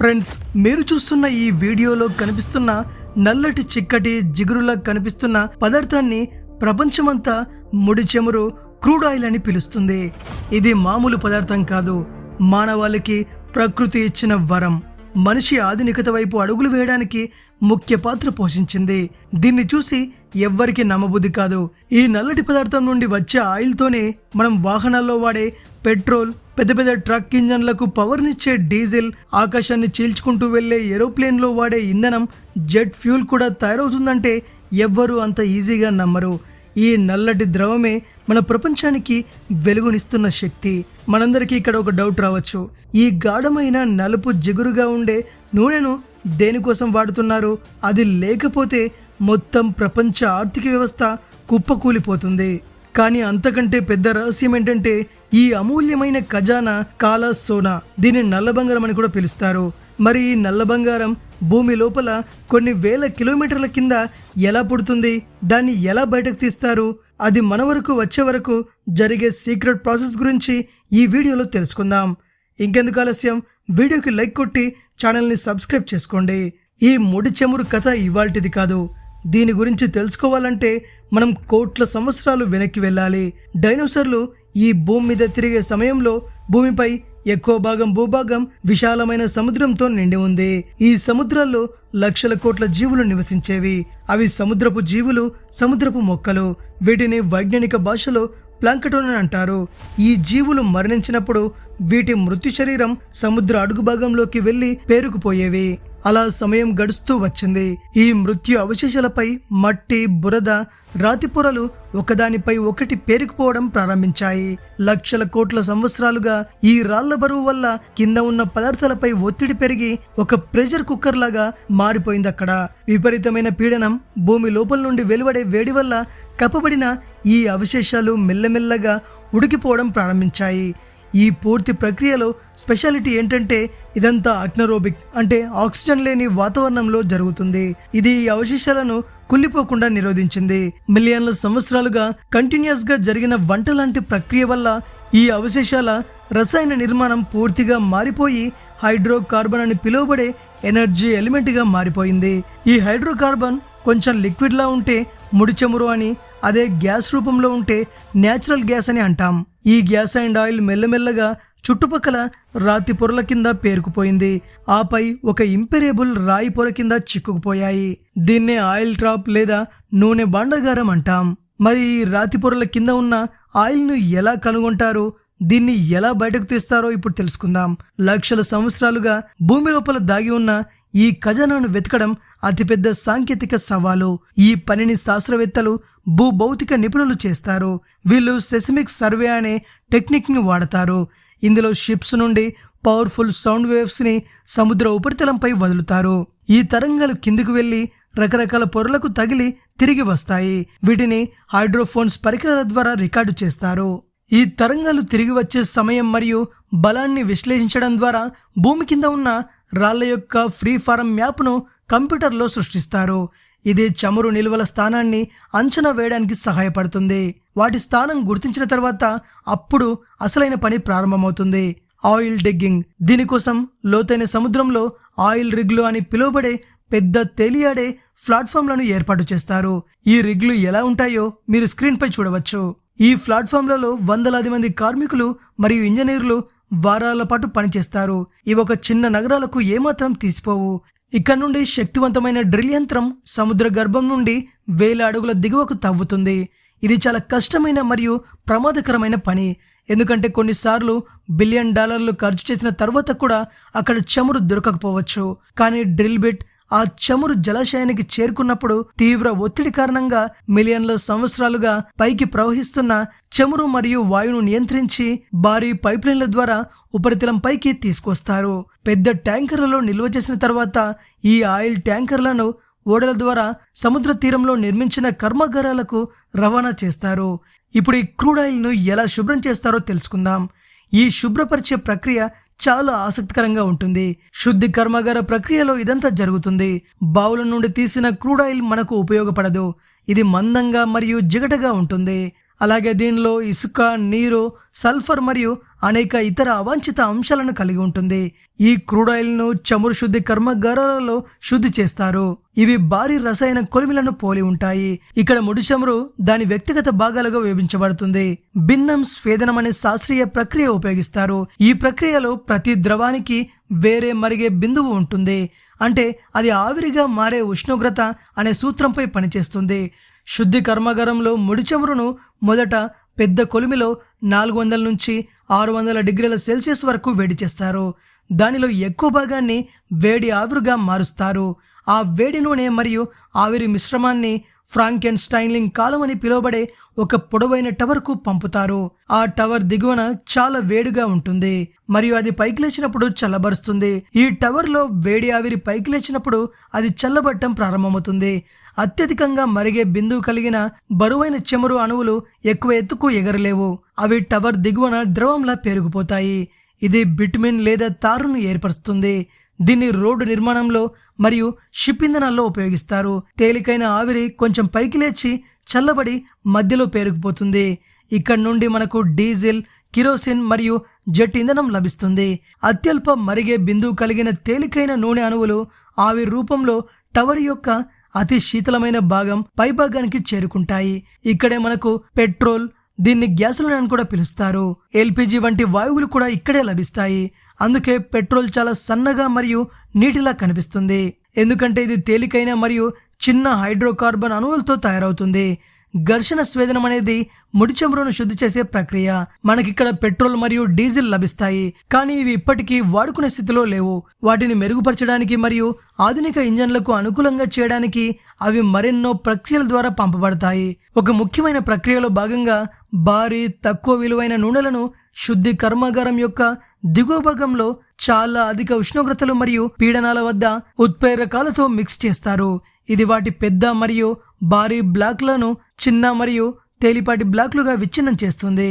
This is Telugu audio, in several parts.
ఫ్రెండ్స్ మీరు చూస్తున్న ఈ వీడియోలో కనిపిస్తున్న నల్లటి చిక్కటి జిగురులా కనిపిస్తున్న పదార్థాన్ని ప్రపంచమంతా ముడి చెమురు క్రూడ్ ఆయిల్ అని పిలుస్తుంది. ఇది మామూలు పదార్థం కాదు. మానవాళికి ప్రకృతి ఇచ్చిన వరం. మనిషి ఆధునికత వైపు అడుగులు వేయడానికి ముఖ్య పాత్ర పోషించింది. దీన్ని చూసి ఎవ్వరికి నమ్మబుద్ధి కాదు. ఈ నల్లటి పదార్థం నుండి వచ్చే ఆయిల్తోనే మనం వాహనాల్లో వాడే పెట్రోల్ పెద్ద పెద్ద ట్రక్ ఇంజన్లకు పవర్నిచ్చే డీజిల్ ఆకాశాన్ని చీల్చుకుంటూ వెళ్ళే ఏరోప్లేన్లో వాడే ఇంధనం జెట్ ఫ్యూల్ కూడా తయారవుతుందంటే ఎవ్వరూ అంత ఈజీగా నమ్మరు. ఈ నల్లటి ద్రవమే మన ప్రపంచానికి వెలుగునిస్తున్న శక్తి. మనందరికీ ఇక్కడ ఒక డౌట్ రావచ్చు. ఈ గాఢమైన నలుపు జిగురుగా ఉండే నూనెను దేనికోసం వాడుతున్నారు? అది లేకపోతే మొత్తం ప్రపంచ ఆర్థిక వ్యవస్థ కుప్పకూలిపోతుంది. కానీ అంతకంటే పెద్ద రహస్యం ఏంటంటే ఈ అమూల్యమైన ఖజానా కాలా సోనా. దీన్ని నల్ల బంగారం అని కూడా పిలుస్తారు. మరి ఈ నల్ల బంగారం భూమి లోపల కొన్ని వేల కిలోమీటర్ల కింద ఎలా పుడుతుంది? దాన్ని ఎలా బయటకు తీస్తారు? అది మన వరకు వచ్చే వరకు జరిగే సీక్రెట్ ప్రాసెస్ గురించి ఈ వీడియోలో తెలుసుకుందాం. ఇంకెందుకు ఆలస్యం? వీడియోకి లైక్ కొట్టి ఛానల్ని సబ్స్క్రైబ్ చేసుకోండి. ఈ ముడి చెమురు కథ ఇవాల్టిది కాదు. దీని గురించి తెలుసుకోవాలంటే మనం కోట్ల సంవత్సరాలు వెనక్కి వెళ్ళాలి. డైనోసర్లు ఈ భూమి మీద తిరిగే సమయంలో భూమిపై ఎక్కువ భాగం భూభాగం విశాలమైన సముద్రంతో నిండి ఉంది. ఈ సముద్రాల్లో లక్షల కోట్ల జీవులు నివసించేవి. అవి సముద్రపు జీవులు సముద్రపు మొక్కలు. వీటిని వైజ్ఞానిక భాషలో ప్లాంకటోన్ అని అంటారు. ఈ జీవులు మరణించినప్పుడు వీటి మృత్యు శరీరం సముద్ర అడుగు భాగంలోకి వెళ్ళి పేరుకుపోయేవి. అలా సమయం గడుస్తూ వచ్చింది. ఈ మృత్యు అవశేషాలపై మట్టి బురద రాతి పొరలు ఒకదానిపై ఒకటి పేరుకుపోవడం ప్రారంభించాయి. లక్షల కోట్ల సంవత్సరాలుగా ఈ రాళ్ళ బరువు వల్ల కింద ఉన్న పదార్థాలపై ఒత్తిడి పెరిగి ఒక ప్రెషర్ కుక్కర్ లాగా మారిపోయింది అక్కడ. విపరీతమైన పీడనం భూమి లోపల నుండి వెలువడే వేడి వల్ల కప్పబడిన ఈ అవశేషాలు మెల్లమెల్లగా ఉడికిపోవడం ప్రారంభించాయి. ఈ పూర్తి ప్రక్రియలో స్పెషాలిటీ ఏంటంటే ఇదంతా అగ్నరోబిక్ అంటే ఆక్సిజన్ లేని వాతావరణంలో జరుగుతుంది. ఇది ఈ అవశేషాలను కుళ్ళిపోకుండా నిరోధించింది. మిలియన్ల సంవత్సరాలుగా కంటిన్యూస్గా జరిగిన వంట లాంటి ప్రక్రియ వల్ల ఈ అవశేషాల రసాయన నిర్మాణం పూర్తిగా మారిపోయి హైడ్రోకార్బన్ అని పిలువబడే ఎనర్జీ ఎలిమెంట్గా మారిపోయింది. ఈ హైడ్రోకార్బన్ కొంచెం లిక్విడ్ లా ఉంటే ముడి చమురు అని అదే గ్యాస్ రూపంలో ఉంటే నేచురల్ గ్యాస్ అని అంటాం. ఈ గ్యాస్ అండ్ ఆయిల్ మెల్లమెల్లగా చుట్టుపక్కల రాతి పొరల కింద పేరుకుపోయింది. ఆపై ఒక ఇంపెరేబుల్ రాయి పొర కింద చిక్కుకుపోయాయి. దీన్నే ఆయిల్ ట్రాప్ లేదా నూనె బండగారం అంటాం. మరి ఈ రాతి పొరల కింద ఉన్న ఆయిల్ను ఎలా కనుగొంటారు దీన్ని ఎలా బయటకు తీస్తారో ఇప్పుడు తెలుసుకుందాం. లక్షల సంవత్సరాలుగా భూమి లోపల దాగి ఉన్న ఈ ఖజానాను వెతకడం అతిపెద్ద సాంకేతిక సవాలు. ఈ పనిని శాస్త్రవేత్తలు భూభౌతిక నిపుణులు చేస్తారు. వీళ్ళు సెసమిక్ సర్వే అనే టెక్నిక్ని వాడతారు. ఇందులో షిప్స్ నుండి పవర్ఫుల్ సౌండ్ వేవ్స్ని సముద్ర ఉపరితలంపై వదులుతారు. ఈ తరంగాలు కిందికి వెళ్ళి రకరకాల పొరలకు తగిలి తిరిగి వస్తాయి. వీటిని హైడ్రోఫోన్స్ పరికరాల ద్వారా రికార్డు చేస్తారు. ఈ తరంగాలు తిరిగి వచ్చే సమయం మరియు బలాన్ని విశ్లేషించడం ద్వారా భూమి కింద ఉన్న రాళ్ళ యొక్క ఫ్రీ ఫారం మ్యాప్ను కంప్యూటర్లో సృష్టిస్తారు. ఇది చమురు నిల్వల స్థానాన్ని అంచనా వేయడానికి సహాయపడుతుంది. వాటి స్థానం గుర్తించిన తర్వాత అప్పుడు అసలైన పని ప్రారంభమవుతుంది. Oil digging. దీనికోసం లోతైన సముద్రంలో ఆయిల్ రిగ్లు అని పిలువబడే పెద్ద తేలియాడే ప్లాట్ఫామ్లను ఏర్పాటు చేస్తారు. ఈ రిగ్లు ఎలా ఉంటాయో మీరు స్క్రీన్పై చూడవచ్చు. ఈ ప్లాట్ఫామ్లలో వందలాది మంది కార్మికులు మరియు ఇంజనీర్లు వారాల పాటు పనిచేస్తారు. ఇవి ఒక చిన్న నగరాలకు ఏమాత్రం తీసిపోవు. ఇక్కడ నుండి శక్తివంతమైన డ్రిల్ యంత్రం సముద్ర గర్భం నుండి వేల అడుగుల దిగువకు తవ్వుతుంది. ఇది చాలా కష్టమైన మరియు ప్రమాదకరమైన పని. ఎందుకంటే కొన్నిసార్లు బిలియన్ డాలర్లు ఖర్చు చేసిన తర్వాత కూడా అక్కడ చమురు దొరకకపోవచ్చు. కానీ డ్రిల్ బిట్ ఆ చమురు జలాశయానికి చేరుకున్నప్పుడు తీవ్ర ఒత్తిడి కారణంగా మిలియన్ల సంవత్సరాలుగా పైకి ప్రవహిస్తున్న చమురు మరియు వాయువును నియంత్రించి భారీ పైప్లైన్ల ద్వారా ఉపరితలం పైకి తీసుకొస్తారు. పెద్ద ట్యాంకర్లలో నిల్వ చేసిన తర్వాత ఈ ఆయిల్ ట్యాంకర్లను ఓడల ద్వారా సముద్ర తీరంలో నిర్మించిన కర్మాగారాలకు రవాణా చేస్తారు. ఇప్పుడు ఈ క్రూడ్ ఆయిల్ను ఎలా శుభ్రం చేస్తారో తెలుసుకుందాం. ఈ శుభ్రపరిచే ప్రక్రియ చాలా ఆసక్తికరంగా ఉంటుంది. శుద్ధి కర్మాగార ప్రక్రియలో ఇదంతా జరుగుతుంది. బావుల నుండి తీసిన క్రూడ్ ఆయిల్ మనకు ఉపయోగపడదు. ఇది మందంగా మరియు జిగటగా ఉంటుంది. అలాగే దీనిలో ఇసుక నీరు సల్ఫర్ మరియు అనేక ఇతర అవాంఛిత అంశాలను కలిగి ఉంటుంది. ఈ క్రూడ్ ఆయిల్ను చమురు శుద్ధి కర్మాగారాలలో శుద్ధి చేస్తారు. ఇవి భారీ రసాయన కొలిమిలను పోలి ఉంటాయి. ఇక్కడ ముడి చమురు దాని వ్యక్తిగత భాగాలుగా విభజించబడుతుంది. భిన్నం స్వేదనం అనే శాస్త్రీయ ప్రక్రియ ఉపయోగిస్తారు. ఈ ప్రక్రియలో ప్రతి ద్రవానికి వేరే మరిగే బిందువు ఉంటుంది. అంటే అది ఆవిరిగా మారే ఉష్ణోగ్రత అనే సూత్రంపై పనిచేస్తుంది. శుద్ధి కర్మాగారంలో ముడి చమురును మొదట పెద్ద కొలిమిలో నాలుగు వందల నుంచి ఆరు వందల డిగ్రీల సెల్సియస్ వరకు వేడి చేస్తారు. దానిలో ఎక్కువ భాగాన్ని వేడి ఆవిరిగా మారుస్తారు. ఆ వేడి నూనె మరియు ఆవిరి మిశ్రమాన్ని ఫ్రాంకెన్ స్టైన్లింగ్ కాలం అని పిలువబడే ఒక పొడవైన టవర్కు పంపుతారు. ఆ టవర్ దిగువన చాలా వేడిగా ఉంటుంది. మరియు అది పైకి లేచినప్పుడు చల్లబరుస్తుంది. ఈ టవర్లో వేడి ఆవిరి పైకి లేచినప్పుడు అది చల్లబట్టం ప్రారంభమవుతుంది. అత్యధికంగా మరిగే బిందువు కలిగిన బరువైన చెమురు అణువులు ఎక్కువ ఎత్తుకు ఎగరలేవు. అవి టవర్ దిగువన ద్రవంలా పేరుకుపోతాయి. ఇది బిట్మిన్ లేదా తారును ఏర్పరుస్తుంది. దీన్ని రోడ్డు నిర్మాణంలో మరియు షిప్ ఇంధనాల్లో ఉపయోగిస్తారు. తేలికైన ఆవిరి కొంచెం పైకి లేచి చల్లబడి మధ్యలో పేరుకుపోతుంది. ఇక్కడ నుండి మనకు డీజిల్ కిరోసిన్ మరియు జెట్ ఇంధనం లభిస్తుంది. అత్యల్ప మరిగే బిందువు కలిగిన తేలికైన నూనె అణువులు ఆవిరి రూపంలో టవర్ యొక్క అతి శీతలమైన భాగం పైభాగానికి చేరుకుంటాయి. ఇక్కడే మనకు పెట్రోల్ దీన్ని గ్యాసులను అని కూడా పిలుస్తారు. ఎల్పిజి వంటి వాయువులు కూడా ఇక్కడే లభిస్తాయి. అందుకే పెట్రోల్ చాలా సన్నగా మరియు నీటిలా కనిపిస్తుంది. ఎందుకంటే ఇది తేలికైన మరియు చిన్న హైడ్రోకార్బన్ అణువులతో తయారవుతుంది. ఘర్షణ స్వేదనం అనేది ముడి చమురును శుద్ధి చేసే ప్రక్రియ. మనకిక్కడ పెట్రోల్ మరియు డీజిల్ లభిస్తాయి. కానీ ఇవి ఇప్పటికీ వాడుకునే స్థితిలో లేవు. వాటిని మెరుగుపరచడానికి మరియు ఆధునిక ఇంజన్లకు అనుకూలంగా చేయడానికి అవి మరెన్నో ప్రక్రియల ద్వారా పంపబడతాయి. ఒక ముఖ్యమైన ప్రక్రియలో భాగంగా భారీ తక్కువ విలువైన నూనెలను శుద్ధి కర్మాగారం యొక్క దిగువ భాగంలో చాలా అధిక ఉష్ణోగ్రతలు మరియు పీడనాల వద్ద ఉత్ప్రేరకాలతో మిక్స్ చేస్తారు. ఇది వాటి పెద్ద మరియు భారీ బ్లాక్లను చిన్న మరియు తేలిపాటి బ్లాక్లుగా విచ్ఛిన్నం చేస్తుంది.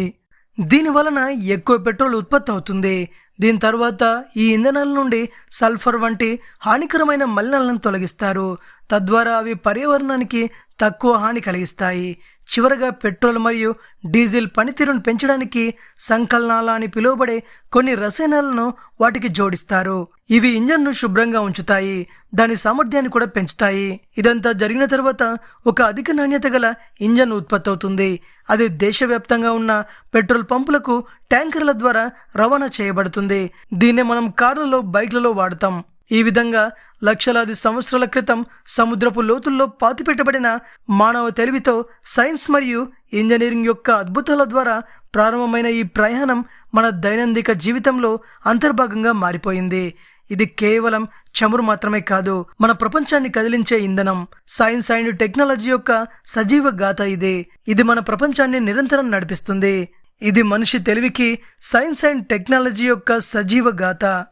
దీని వలన ఎక్కువ పెట్రోల్ ఉత్పత్తి అవుతుంది. దీని తర్వాత ఈ ఇంధనాల నుండి సల్ఫర్ వంటి హానికరమైన మలినాలను తొలగిస్తారు. తద్వారా అవి పర్యావరణానికి తక్కువ హాని కలిగిస్తాయి. చివరగా పెట్రోల్ మరియు డీజిల్ పనితీరును పెంచడానికి సంకలనాల అని పిలువబడే కొన్ని రసాయనాలను వాటికి జోడిస్తారు. ఇవి ఇంజన్ను శుభ్రంగా ఉంచుతాయి. దాని సామర్థ్యాన్ని కూడా పెంచుతాయి. ఇదంతా జరిగిన తర్వాత ఒక అధిక నాణ్యత గల ఇంజన్ ఉత్పత్తి అవుతుంది అది దేశవ్యాప్తంగా ఉన్న పెట్రోల్ పంపులకు ట్యాంకర్ల ద్వారా రవాణా చేయబడుతుంది. దీన్నే మనం కార్లలో బైక్లలో వాడతాం. ఈ విధంగా లక్షలాది సంవత్సరాల క్రితం సముద్రపు లోతుల్లో పాతిపెట్టబడిన మానవ తెలివితో సైన్స్ మరియు ఇంజనీరింగ్ యొక్క అద్భుతాల ద్వారా ప్రారంభమైన ఈ ప్రయాణం మన దైనందిక జీవితంలో అంతర్భాగంగా మారిపోయింది. ఇది కేవలం చమురు మాత్రమే కాదు మన ప్రపంచాన్ని కదిలించే ఇంధనం సైన్స్ అండ్ టెక్నాలజీ యొక్క సజీవ గాథ ఇది. ఇది మన ప్రపంచాన్ని నిరంతరం నడిపిస్తుంది. ఇది మనిషి తెలివికి సైన్స్ అండ్ టెక్నాలజీ యొక్క సజీవ గాథ.